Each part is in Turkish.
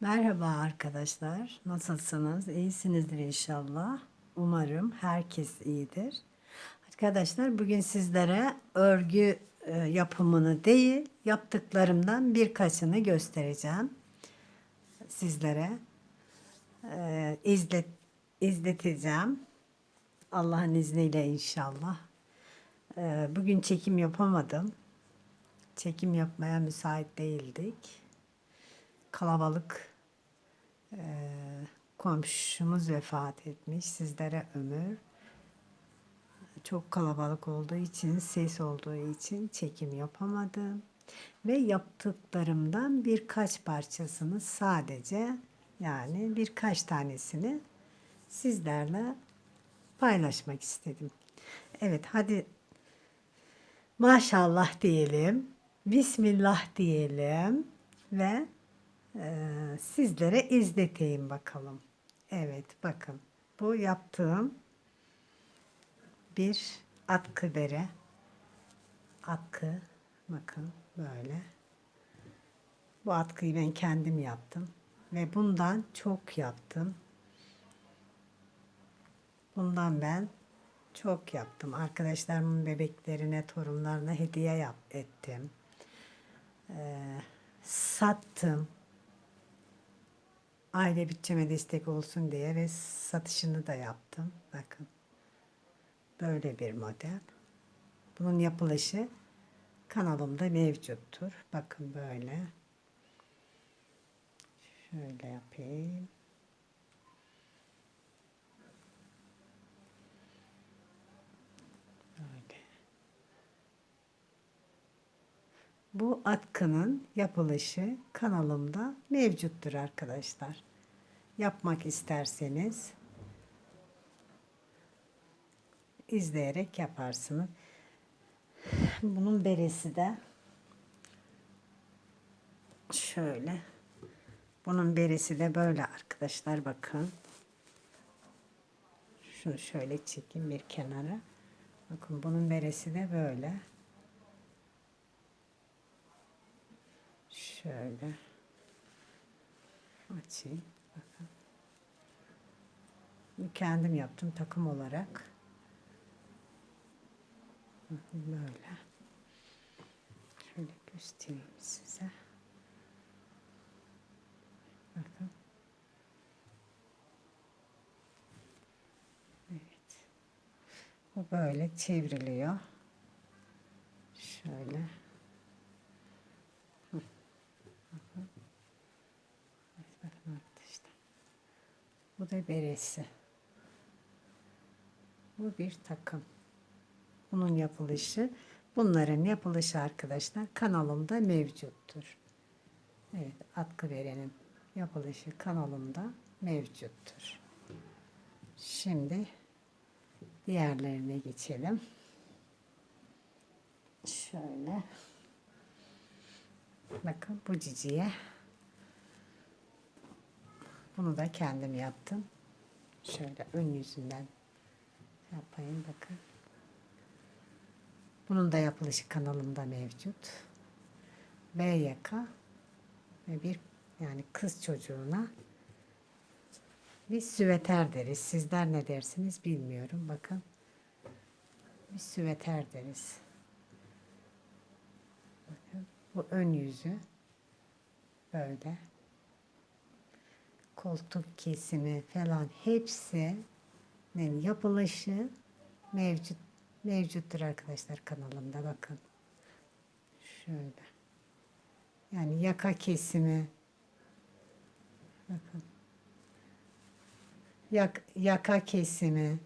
Merhaba arkadaşlar. Nasılsınız? İyisinizdir inşallah. Umarım herkes iyidir. Arkadaşlar bugün sizlere örgü e, yapımını değil, yaptıklarımdan birkaçını göstereceğim. Sizlere e, izlet izleteceğim. Allah'ın izniyle inşallah. E, bugün çekim yapamadım. Çekim yapmaya müsait değildik kalabalık eee, komşumuz vefat etmiş. Sizlere ömür. Çok kalabalık olduğu için, ses olduğu için çekim yapamadım. Ve yaptıklarımdan birkaç parçasını sadece yani birkaç tanesini sizlerle paylaşmak istedim. Evet hadi maşallah diyelim. Bismillah diyelim ve sizlere izleteyim bakalım. Evet bakın bu yaptığım bir atkı bere. Atkı bakın böyle. Bu atkıyı ben kendim yaptım ve bundan çok yaptım. Bundan ben çok yaptım. Arkadaşlarımın bebeklerine, torunlarına hediye yap ettim. Ee, sattım aile bütçeme destek olsun diye ve satışını da yaptım. Bakın. Böyle bir model. Bunun yapılışı kanalımda mevcuttur. Bakın böyle. Şöyle yapayım. Bu atkının yapılışı kanalımda mevcuttur arkadaşlar. Yapmak isterseniz izleyerek yaparsınız. Bunun beresi de şöyle. Bunun beresi de böyle arkadaşlar bakın. Şunu şöyle çekeyim bir kenara. Bakın bunun beresi de böyle. Şöyle açayım. Kendim yaptım takım olarak. Böyle. Şöyle göstereyim size. Bakın. Evet. Bu böyle çevriliyor. Şöyle. Bakın arkadaşlar. Bu da beresi. Bu bir takım. Bunun yapılışı, bunların yapılışı arkadaşlar kanalımda mevcuttur. Evet, atkı verenin yapılışı kanalımda mevcuttur. Şimdi diğerlerine geçelim. Şöyle. Bakın bu ciciye. Bunu da kendim yaptım. Şöyle ön yüzünden yapayım bakın. Bunun da yapılışı kanalımda mevcut. B yaka ve bir yani kız çocuğuna bir süveter deriz. Sizler ne dersiniz bilmiyorum. Bakın. Bir süveter deriz. Bakın. Bu ön yüzü böyle koltuk kesimi falan hepsinin yapılışı mevcut mevcuttur arkadaşlar kanalımda bakın. Şöyle. Yani yaka kesimi bakın. Yak, yaka kesimi,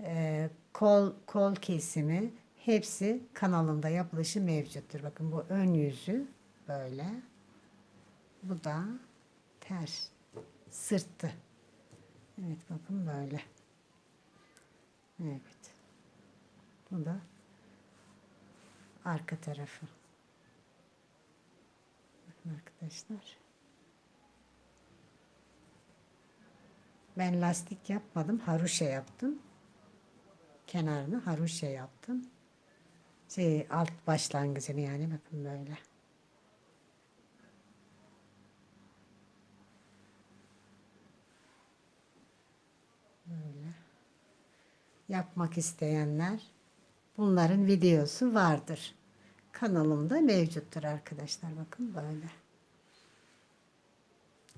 e, kol kol kesimi hepsi kanalımda yapılışı mevcuttur. Bakın bu ön yüzü böyle. Bu da ters sırtı. Evet bakın böyle. Evet. Bu da arka tarafı. Bakın arkadaşlar. Ben lastik yapmadım. Haruşa yaptım. Kenarını haruşa yaptım. Şey, alt başlangıcını yani bakın böyle. Yapmak isteyenler bunların videosu vardır. Kanalımda mevcuttur arkadaşlar. Bakın böyle.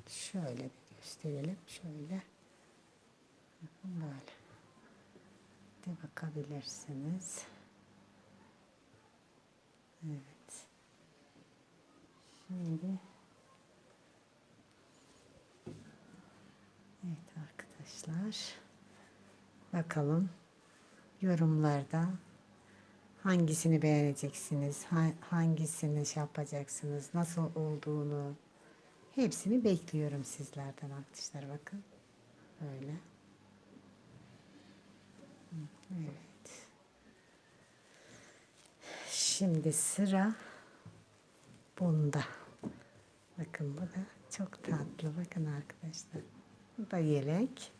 Şöyle bir gösterelim. Şöyle. Bakın böyle. De bakabilirsiniz. Evet. Şimdi Evet arkadaşlar. Bakalım yorumlarda hangisini beğeneceksiniz, ha- hangisini şey yapacaksınız, nasıl olduğunu hepsini bekliyorum sizlerden arkadaşlar bakın. Böyle. Evet. Şimdi sıra bunda. Bakın bu da çok tatlı. Bakın arkadaşlar. Bu da yelek.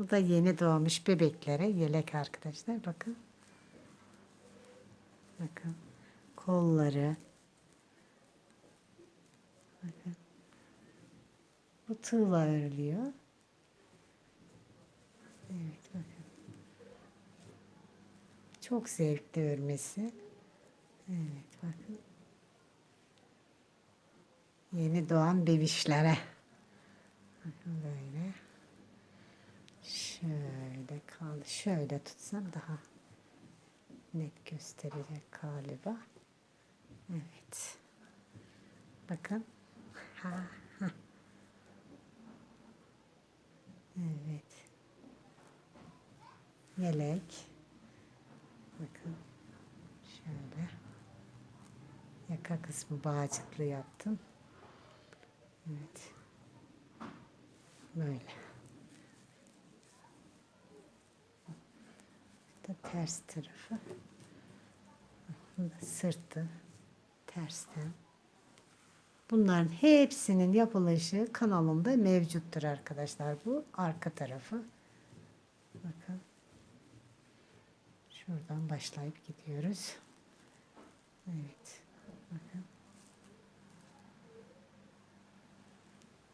Bu da yeni doğmuş bebeklere yelek arkadaşlar. Bakın. Bakın. Kolları. Bakın. Bu tığla örülüyor. Evet bakın. Çok zevkli örmesi. Evet bakın. Yeni doğan bebişlere. Bakın böyle. Şöyle kaldı. Şöyle tutsam daha net gösterecek galiba. Evet. Bakın. Ha, ha. Evet. Yelek. Bakın. Şöyle. Yaka kısmı bağcıklı yaptım. Evet. Böyle. Da ters tarafı. Bu da sırtı. Tersten. Bunların hepsinin yapılışı kanalımda mevcuttur arkadaşlar. Bu arka tarafı. Bakın. Şuradan başlayıp gidiyoruz. Evet. Bakın.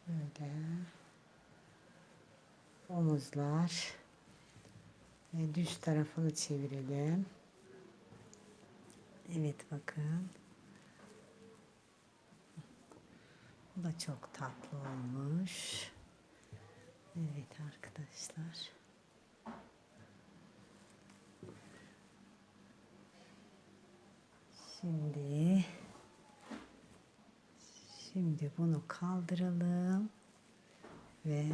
Böyle. Omuzlar. Ve düz tarafını çevirelim. Evet bakın. Bu da çok tatlı olmuş. Evet arkadaşlar. Şimdi şimdi bunu kaldıralım ve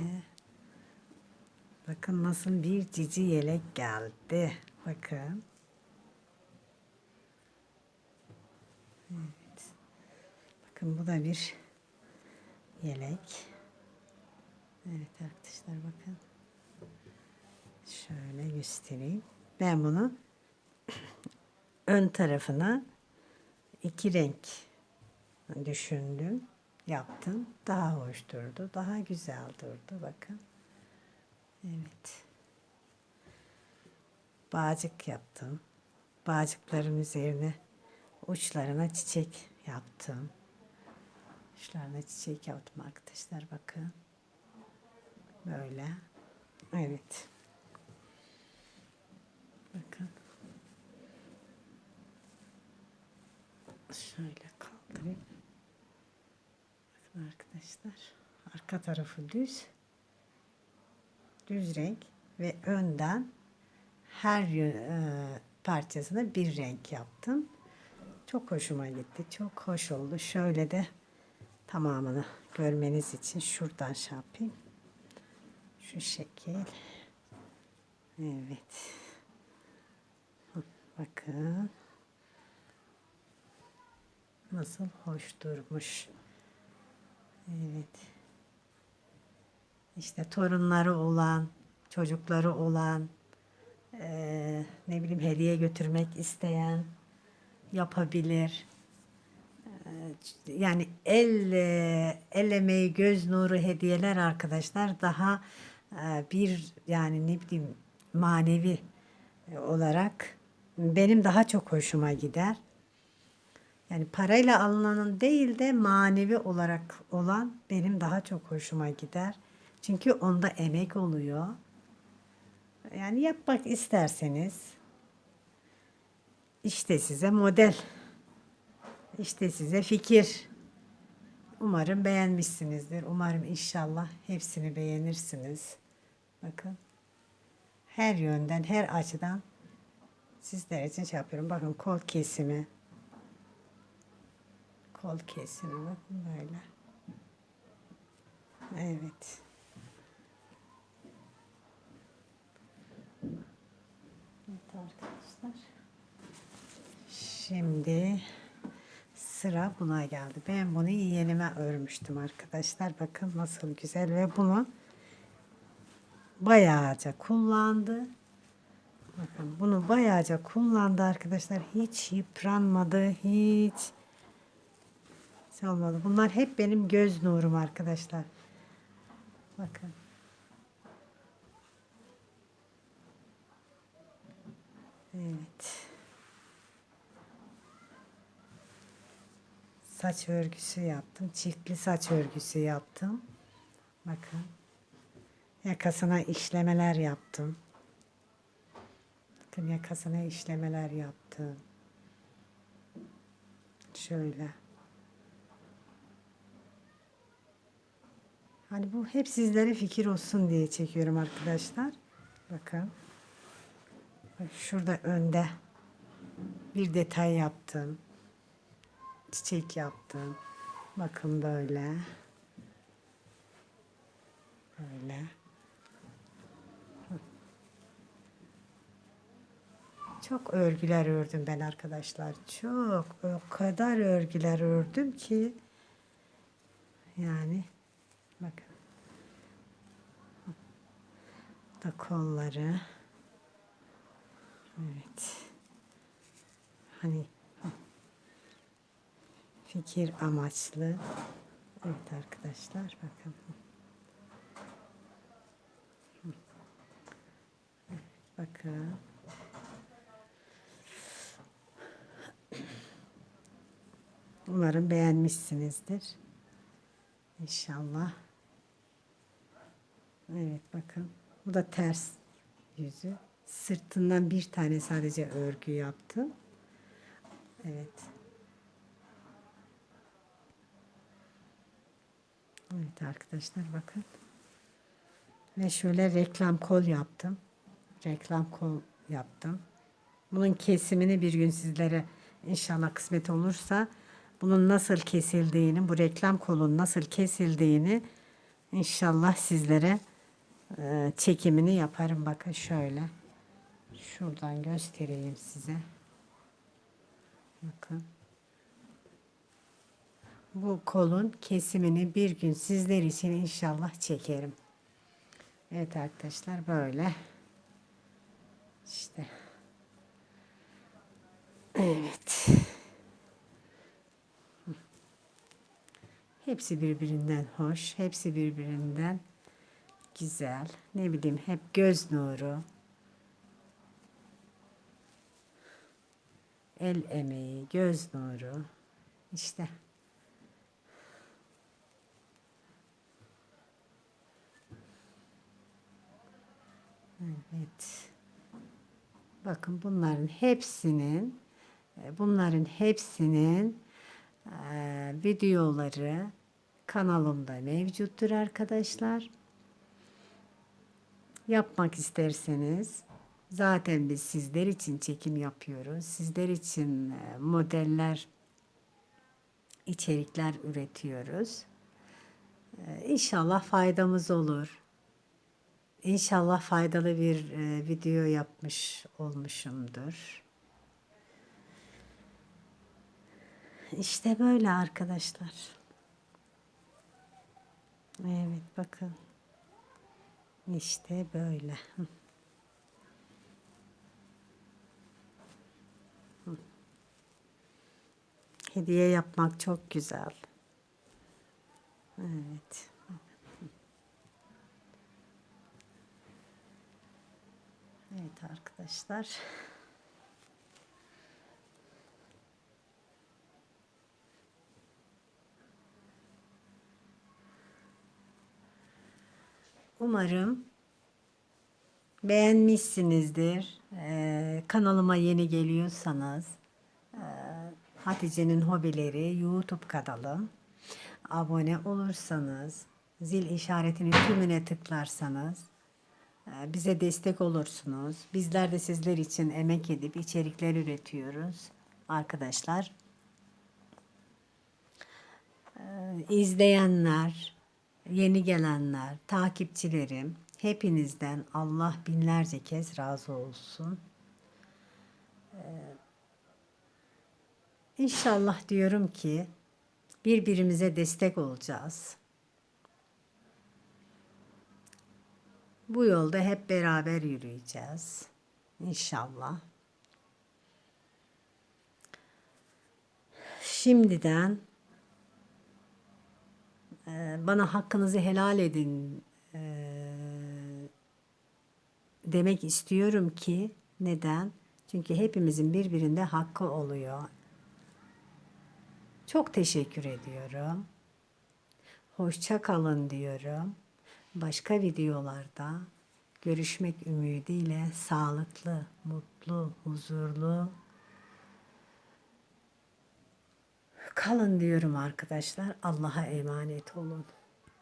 bakın nasıl bir cici yelek geldi. Bakın. Evet. Bakın bu da bir yelek. Evet arkadaşlar bakın. Şöyle göstereyim. Ben bunu ön tarafına iki renk düşündüm. Yaptım. Daha hoş durdu. Daha güzel durdu. Bakın. Evet. Bağcık yaptım. Bağcıkların üzerine uçlarına çiçek yaptım. Uçlarına çiçek yaptım arkadaşlar. Bakın. Böyle. Evet. Bakın. Şöyle kaldırayım. Bakın arkadaşlar. Arka tarafı düz. Düz renk ve önden her e, parçasına bir renk yaptım. Çok hoşuma gitti. Çok hoş oldu. Şöyle de tamamını görmeniz için şuradan şey yapayım. Şu şekil. Evet. Bakın. Nasıl hoş durmuş. Evet. İşte torunları olan, çocukları olan, eee, ne bileyim hediye götürmek isteyen yapabilir. Eee, Yani el eee, el emeği, göz nuru hediyeler arkadaşlar daha eee, bir yani ne bileyim manevi olarak benim daha çok hoşuma gider. Yani parayla alınanın değil de manevi olarak olan benim daha çok hoşuma gider. Çünkü onda emek oluyor. Yani yapmak isterseniz işte size model. İşte size fikir. Umarım beğenmişsinizdir. Umarım inşallah hepsini beğenirsiniz. Bakın. Her yönden, her açıdan sizler için şey yapıyorum. Bakın kol kesimi. Kol kesimi bakın böyle. Evet. Evet arkadaşlar. Şimdi sıra buna geldi. Ben bunu yeğenime örmüştüm arkadaşlar. Bakın nasıl güzel ve bunu bayağıca kullandı. Bakın bunu bayağıca kullandı arkadaşlar. Hiç yıpranmadı. Hiç olmadı. Bunlar hep benim göz nurum arkadaşlar. Bakın. Evet. Saç örgüsü yaptım. Çiftli saç örgüsü yaptım. Bakın. Yakasına işlemeler yaptım. Bakın yakasına işlemeler yaptım. Şöyle. Hani bu hep sizlere fikir olsun diye çekiyorum arkadaşlar. Bakın. Şurada önde bir detay yaptım. Çiçek yaptım. Bakın böyle. Böyle. Çok örgüler ördüm ben arkadaşlar. Çok o kadar örgüler ördüm ki yani bakın. Da kolları. Evet. Hani fikir amaçlı. Evet arkadaşlar bakın. Bakın. Umarım beğenmişsinizdir. İnşallah. Evet bakın. Bu da ters yüzü. Sırtından bir tane sadece örgü yaptım. Evet. Evet arkadaşlar bakın. Ve şöyle reklam kol yaptım. Reklam kol yaptım. Bunun kesimini bir gün sizlere inşallah kısmet olursa bunun nasıl kesildiğini, bu reklam kolun nasıl kesildiğini inşallah sizlere e, çekimini yaparım. Bakın şöyle. Şuradan göstereyim size. Bakın. Bu kolun kesimini bir gün sizler için inşallah çekerim. Evet arkadaşlar böyle. İşte. Evet. Hepsi birbirinden hoş. Hepsi birbirinden güzel. Ne bileyim hep göz nuru. El emeği, göz nuru. İşte. Evet. Bakın bunların hepsinin e, bunların hepsinin e, videoları kanalımda mevcuttur arkadaşlar. Yapmak isterseniz zaten biz sizler için çekim yapıyoruz. Sizler için e, modeller, içerikler üretiyoruz. İnşallah faydamız olur. İnşallah faydalı bir e, video yapmış olmuşumdur. İşte böyle arkadaşlar. Evet bakın. İşte böyle. Hediye yapmak çok güzel. Evet. Evet arkadaşlar. Umarım beğenmişsinizdir. Ee, kanalıma yeni geliyorsanız Hatice'nin hobileri YouTube kanalım. Abone olursanız, zil işaretini tümüne tıklarsanız e, bize destek olursunuz. Bizler de sizler için emek edip içerikler üretiyoruz arkadaşlar. Ee, izleyenler, yeni gelenler, takipçilerim hepinizden Allah binlerce kez razı olsun. İnşallah diyorum ki birbirimize destek olacağız. Bu yolda hep beraber yürüyeceğiz. İnşallah. Şimdiden e, bana hakkınızı helal edin e, demek istiyorum ki neden? Çünkü hepimizin birbirinde hakkı oluyor. Çok teşekkür ediyorum. Hoşça kalın diyorum. Başka videolarda görüşmek ümidiyle sağlıklı, mutlu, huzurlu kalın diyorum arkadaşlar. Allah'a emanet olun.